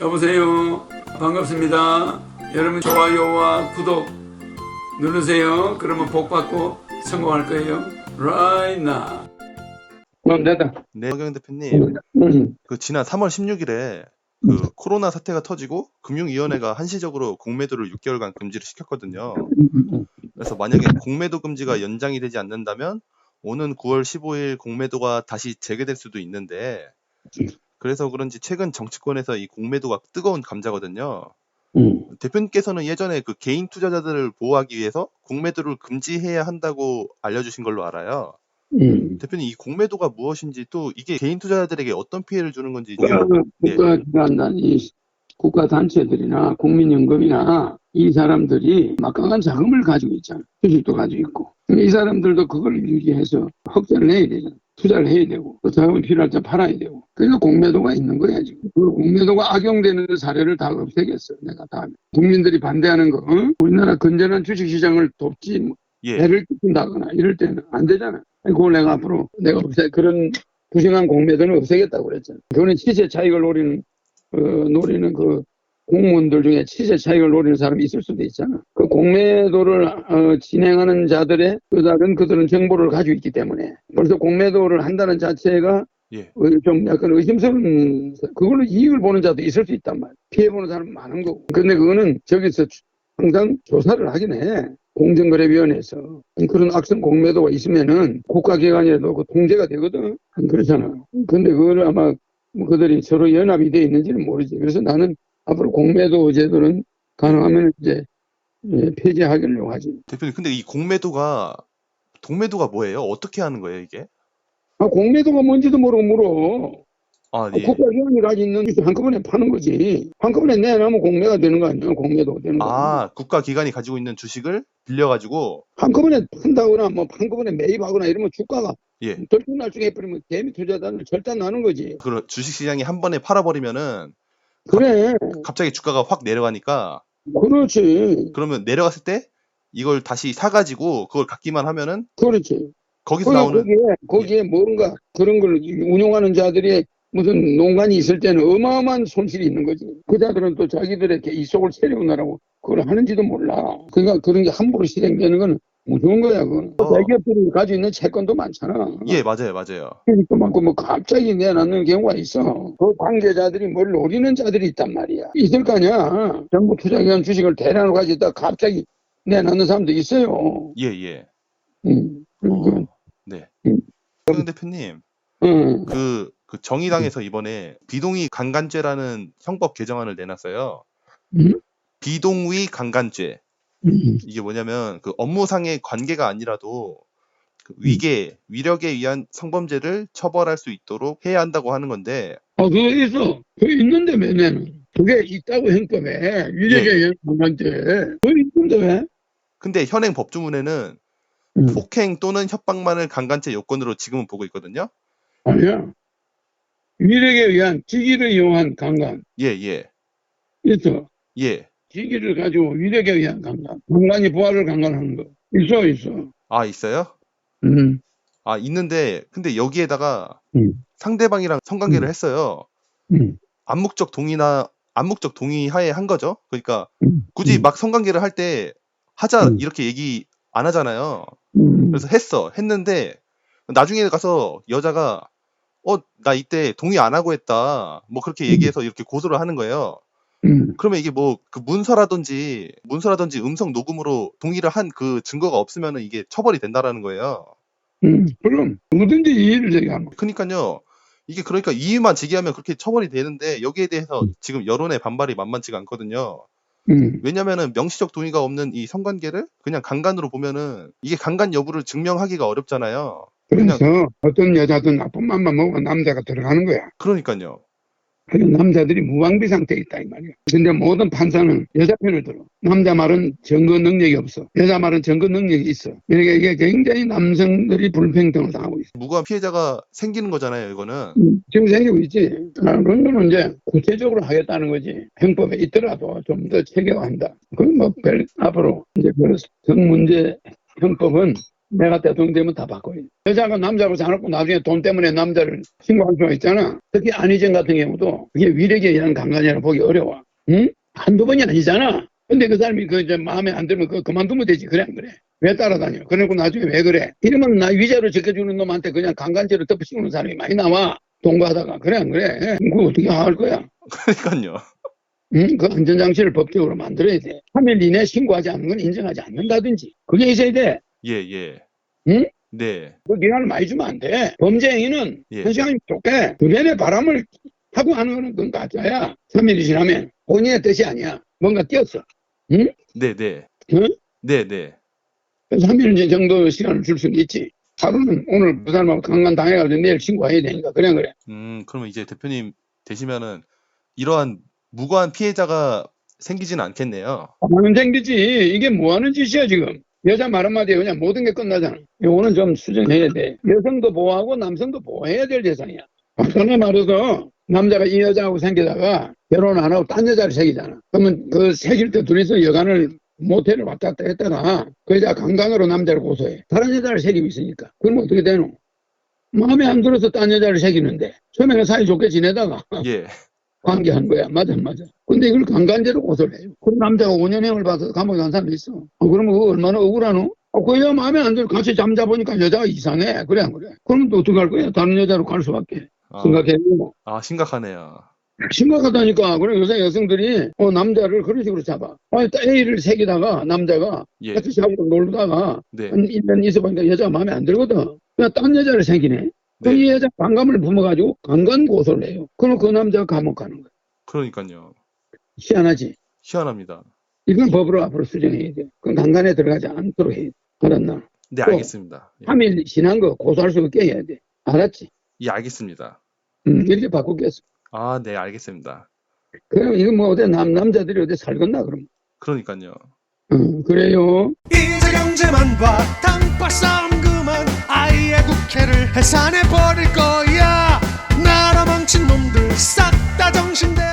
여보세요. 반갑습니다. 여러분 좋아요와 구독 누르세요. 그러면 복 받고 성공할 거예요. Right now. 그럼 됐다. 네, 허경 대표님, 음. 그 지난 3월 16일에 그 코로나 사태가 터지고 금융위원회가 한시적으로 공매도를 6개월간 금지를 시켰거든요. 그래서 만약에 공매도 금지가 연장이 되지 않는다면 오는 9월 15일 공매도가 다시 재개될 수도 있는데 그래서 그런지 최근 정치권에서 이 공매도가 뜨거운 감자거든요. 음. 대표님께서는 예전에 그 개인 투자자들을 보호하기 위해서 공매도를 금지해야 한다고 알려주신 걸로 알아요. 음. 대표님 이 공매도가 무엇인지 또 이게 개인 투자자들에게 어떤 피해를 주는 건지 국가, 예. 국가기관, 이 국가 단체들이나 국민연금이나 이 사람들이 막강한 자금을 가지고 있잖아. 주식도 가지고 있고. 이 사람들도 그걸 유지해서 흑자를 내야 되잖아. 투자를 해야 되고, 그 자금이 필요할 때 팔아야 되고. 그래서 공매도가 있는 거야, 지금. 그 공매도가 악용되는 사례를 다 없애겠어, 내가 다. 국민들이 반대하는 거, 어? 우리나라 건전한 주식시장을 돕지, 뭐 예. 배를 끼친다거나 이럴 때는 안 되잖아. 그걸 내가 앞으로 내가 없애 그런 부정한 공매도는 없애겠다고 그랬잖아. 그거는 시세 차익을 노리는 어, 노리는 그 공무원들 중에 시세 차익을 노리는 사람이 있을 수도 있잖아. 그 공매도를 어, 진행하는 자들의 그들은 그들은 정보를 가지고 있기 때문에 벌써 공매도를 한다는 자체가 예. 어, 좀 약간 의심스러운 그걸로 이익을 보는 자도 있을 수 있단 말이야. 피해 보는 사람 많은 거고. 근데 그거는 저기서 주- 항상 조사를 하긴 해. 공정거래위원회에서 그런 악성 공매도가 있으면은 국가기관이라도 그 통제가 되거든. 그렇잖아. 근데 그걸 아마 뭐 그들이 서로 연합이 돼 있는지는 모르지. 그래서 나는 앞으로 공매도 제도는 가능하면 이제 예, 폐지하려고 하지. 대표님 근데 이 공매도가 동매도가 뭐예요? 어떻게 하는 거예요 이게? 아, 공매도가 뭔지도 모르고 물어. 아 예. 국가기관이 가지고 있는 주식 한꺼번에 파는 거지. 한꺼번에 내놓으면 공매가 되는 거 아니야? 공매도가 되는 거 아니야? 아 국가 기관이 가지고 있는 주식을 빌려가지고 한꺼번에 판다거나 뭐 한꺼번에 매입하거나 이러면 주가가 예. 들쭉날쭉 해버리면 개미 투자자는 절단 나는 거지. 그 주식 시장이 한 번에 팔아버리면은 그래. 갑자기 주가가 확 내려가니까 그렇지. 그러면 내려갔을 때 이걸 다시 사가지고 그걸 갖기만 하면은 그렇지. 거기서 거기, 나오는 거기에, 거기에 뭔가 그런 걸 운용하는 자들이 무슨 농간이 있을 때는 어마어마한 손실이 있는 거지. 그 자들은 또 자기들의 이속을 채우느라고 그걸 하는지도 몰라. 그러니까 그런 게 함부로 실행되는 건 무서운 거야, 그건. 어. 대기업들이 가지고 있는 채권도 많잖아. 예 맞아요 맞아요. 그러니까 많고 뭐 갑자기 내놨는 경우가 있어. 그 관계자들이 뭘 노리는 자들이 있단 말이야. 있을 거 아니야. 정부 투자기관 주식을 대량으로 가지고 있다가 갑자기 내놓는 사람도 있어요. 예 예. 음. 어, 네. 음. 대표님 음. 그, 그 정의당에서 이번에 비동의 강간죄라는 형법 개정안을 내놨어요. 음? 비동의 강간죄. 음. 이게 뭐냐면 그 업무상의 관계가 아니라도 그 위계, 위력에 의한 성범죄를 처벌할 수 있도록 해야 한다고 하는 건데 아, 그거 있어. 그거 있는데 왜냐면. 그게 있다고 형법에. 위력에 의한 강간죄. 그거 있는데 왜? 근데 현행 법조문에는 음. 폭행 또는 협박만을 강간죄 요건으로 지금은 보고 있거든요. 아니야. 위력에 의한 직위를 이용한 강간. 예, 예. 있어. 예. 직위를 가지고 위력에 의한 강간. 강간이 부하를 강간하는 거. 있어, 있어. 아, 있어요? 음. 아, 있는데 근데 여기에다가 음. 상대방이랑 성관계를 음. 했어요. 음. 암묵적 동의나 암묵적 동의 하에 한 거죠. 그러니까 음. 굳이 음. 막 성관계를 할 때 하자 음. 이렇게 얘기 안 하잖아요. 음. 그래서 했어. 했는데 나중에 가서 여자가 어, 나 이때 동의 안 하고 했다. 뭐 그렇게 얘기해서 이렇게 고소를 하는 거예요. 음. 그러면 이게 뭐 그 문서라든지 문서라든지 음성 녹음으로 동의를 한 그 증거가 없으면은 이게 처벌이 된다라는 거예요. 음. 그럼 누구든지 이의를 제기하면. 그러니까요. 이게 그러니까 이유만 제기하면 그렇게 처벌이 되는데 여기에 대해서 음. 지금 여론의 반발이 만만치가 않거든요. 음. 왜냐면은 명시적 동의가 없는 이 성관계를 그냥 강간으로 보면은 이게 강간 여부를 증명하기가 어렵잖아요. 그래서 어떤 여자든 나쁜 맘만 먹으면 남자가 들어가는 거야. 그러니까요. 남자들이 무방비 상태에 있다 이 말이야. 근데 모든 판사는 여자 편을 들어. 남자 말은 증거 능력이 없어. 여자 말은 증거 능력이 있어. 그러니까 이게 굉장히 남성들이 불평등을 당하고 있어. 무고한 피해자가 생기는 거잖아요, 이거는. 음, 지금 생기고 있지. 아, 그런 거는 이제 구체적으로 하겠다는 거지. 형법에 있더라도 좀 더 체계화한다. 그건 뭐 별, 앞으로 이제 그 성문제 형법은 내가 대통령 되면 다 바꿔요. 여자가 남자하고 자놓고 나중에 돈 때문에 남자를 신고할 수가 있잖아. 특히 안희정 같은 경우도 그게 위력에 의한 강간이라 보기 어려워. 응? 한두 번이 아니잖아. 근데 그 사람이 그 이제 마음에 안 들면 그 그만두면 되지. 그래 안 그래? 왜 따라다녀? 그래고 나중에 왜 그래? 이러면 나 위자료 지켜주는 놈한테 그냥 강간죄를 덮어씌우는 사람이 많이 나와. 동거하다가. 그래 안 그래? 그거 어떻게 할 거야? 그러니까요. 응? 그 안전장치를 법적으로 만들어야 돼. 3일 이내 신고하지 않는 건 인정하지 않는다든지. 그게 있어야 돼. 예, 예. 응? 네. 그 기간을 많이 주면 안 돼. 범죄 행위는 예. 한 시간이 좋게 주변에 바람을 하고 하는 건 가짜야. 3일이 지나면 본인의 뜻이 아니야. 뭔가 뛰었어. 네, 네. 응? 네, 네. 그래서 3일 정도 시간을 줄 수는 있지. 하루는 오늘 그 사람하고 강간 당해가지고 내일 신고해야 되니까. 안 그래. 음, 그러면 이제 대표님 되시면은 이러한 무고한 피해자가 생기지는 않겠네요. 하는 생기지. 이게 뭐 하는 짓이야, 지금. 여자 말 한마디에 그냥 모든 게 끝나잖아. 요거는 좀 수정해야 돼. 여성도 보호하고 남성도 보호해야 될 대상이야. 전에 말해서 남자가 이 여자하고 생기다가 결혼 안 하고 딴 여자를 새기잖아. 그러면 그 새길 때 둘이서 여간을 모텔을 왔다 갔다 했다가 그 여자 강간으로 남자를 고소해. 다른 여자를 새기고 있으니까. 그럼 어떻게 되노? 마음에 안 들어서 딴 여자를 새기는데 처음에는 사이좋게 지내다가 예. 관계한 거야. 맞아, 맞아. 근데 이걸 강간죄로 고소를 해요. 그럼 남자가 5년형을 받아서 감옥에 간 사람도 있어. 아, 그러면 그거 얼마나 억울하노? 아, 그 여자 마음에 안 들어. 같이 잠자보니까 여자가 이상해. 그래, 안 그래? 그러면 또 어떻게 할 거야? 다른 여자로 갈 수밖에. 아, 생각해보고. 아, 심각하네요. 심각하다니까. 그래, 요새 여성들이, 어, 남자를 그런 식으로 잡아. 아니, 딱 A를 새기다가, 남자가 예. 같이 잡고 놀다가, 네. 한 1년 있어보니까 여자가 마음에 안 들거든. 그냥 딴 여자를 새기네. 그 네. 이 여자 반감을 품어가지고 강간 고소를 해요. 그럼 그 남자가 감옥 가는 거야. 그러니까요. 희한하지. 희한합니다. 이건 법으로 앞으로 수정해야 돼요. 그건 강간에 들어가지 않도록 해야 돼. 알았나? 네, 알겠습니다. 예. 3일 지난 거 고소할 수 없게 해야 돼. 알았지? 예, 알겠습니다. 음, 이렇게 바꾸겠어. 아, 네, 알겠습니다. 그럼 이건 뭐 어디 남, 남자들이 어디 살겠나, 그럼. 그러니까요. 음, 그래요. 이제 경제만 봐. 땅바 싸움 그만. 아예 국회를 해산해버릴 거야. 나라 망친 놈들 싹 다 정신대로.